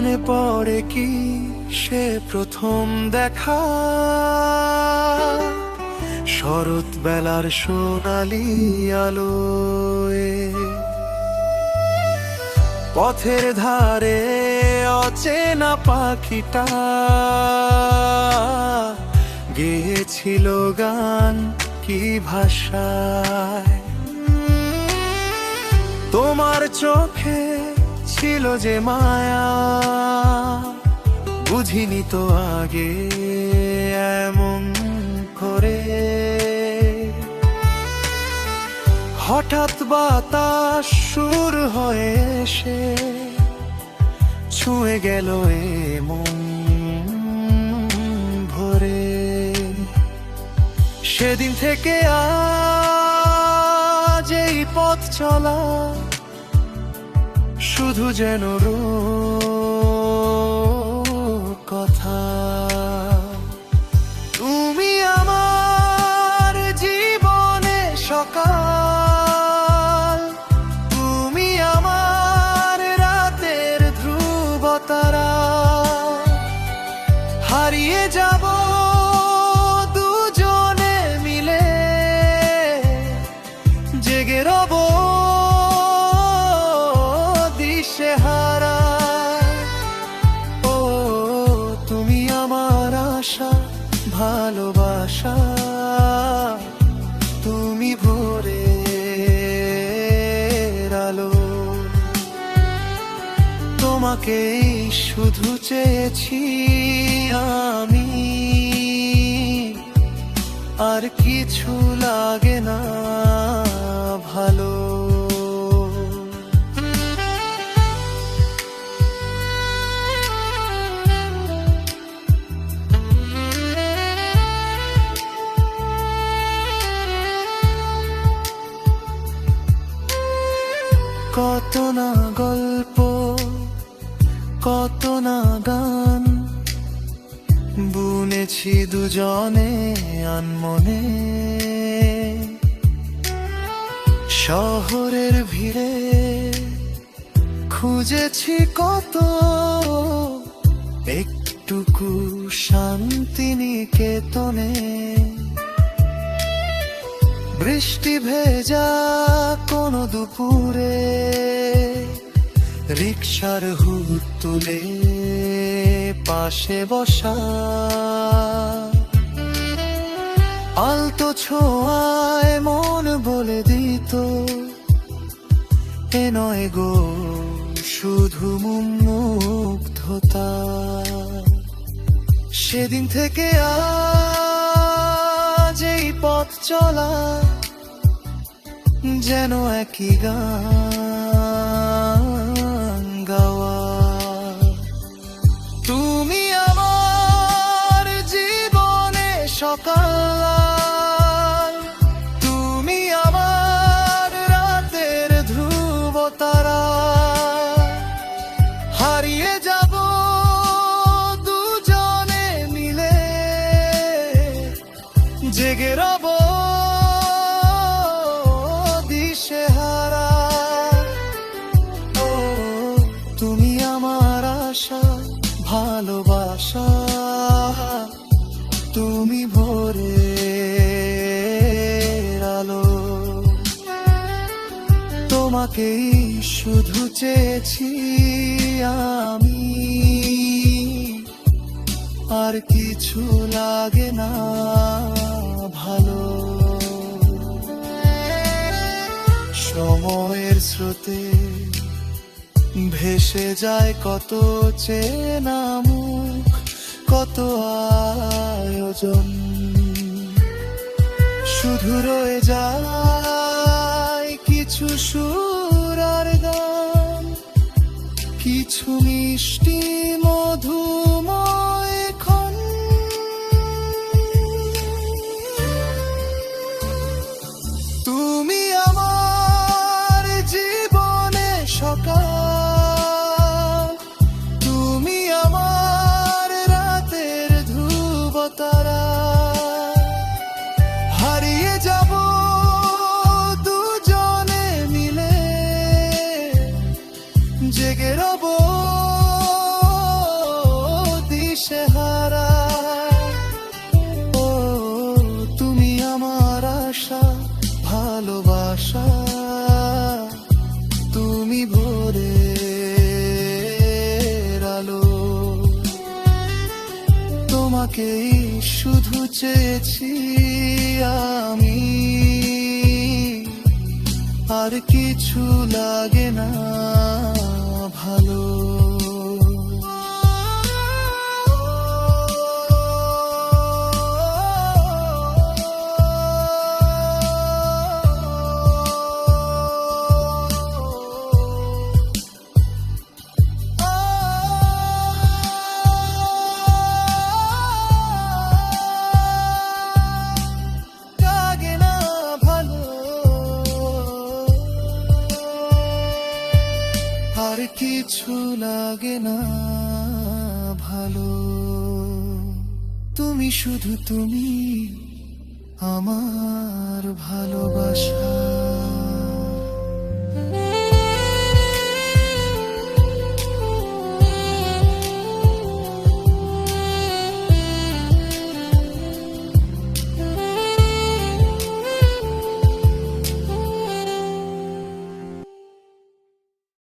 মনে পড়ে কি সে প্রথম দেখা? শরৎ বেলার সোনালি আলোয়। পথের ধারে অচেনা পাখিটা গেয়েছিল গান কি ভাষায়? তোমার চোখে ছিল যে মায়া, বুঝিনি তো আগে এমন করে। হঠাৎ বাতাস সুর হয়ে এসে ছুঁয়ে গেল এ মন ভরে। সেদিন থেকে আজ এই পথ চলা শুধু যেন কথা তুমি আমার জীবনে সকাল। তুমি আমার রাতের ধ্রুবতারা। হারিয়ে যাব দিশেহারা ও, তুমি আমার আশা, ভালোবাসা। তুমি ভোরে আলো। তোমাকেই শুধু চেয়েছি আমি। আর কিছু লাগে না। কত না গল্প, কত না গান। বুনেছি দুজনে আনমনে। শহরের ভিড়ে খুঁজেছি কত, একটুকু শান্তি নিকেতনে বৃষ্টি ভেজা কোন দুপুরে রিক্সার হুট তুলে পাশে বসা। আলতো ছোঁয়ায় মন বলে দিত, এ নয় গো, শুধু মুগ্ধতা। সেদিন থেকে আজ এই পথ চলা যেন একই গান। তোমাকেই শুধু চেয়েছি আমি। আর কিছু লাগে না ভালো। সময়ের স্রোতে ভেসে যায় কত চেনা মুখ, কত আয়োজন। শুধু রয়ে যায় কিছু সুর কিছু মিষ্টি তোমাকেই শুধু চেয়েছি আমি। আর কিছু লাগে না ভালো। কিছু লাগে না ভালো। তুমি শুধু তুমি আমার ভালোবাসা।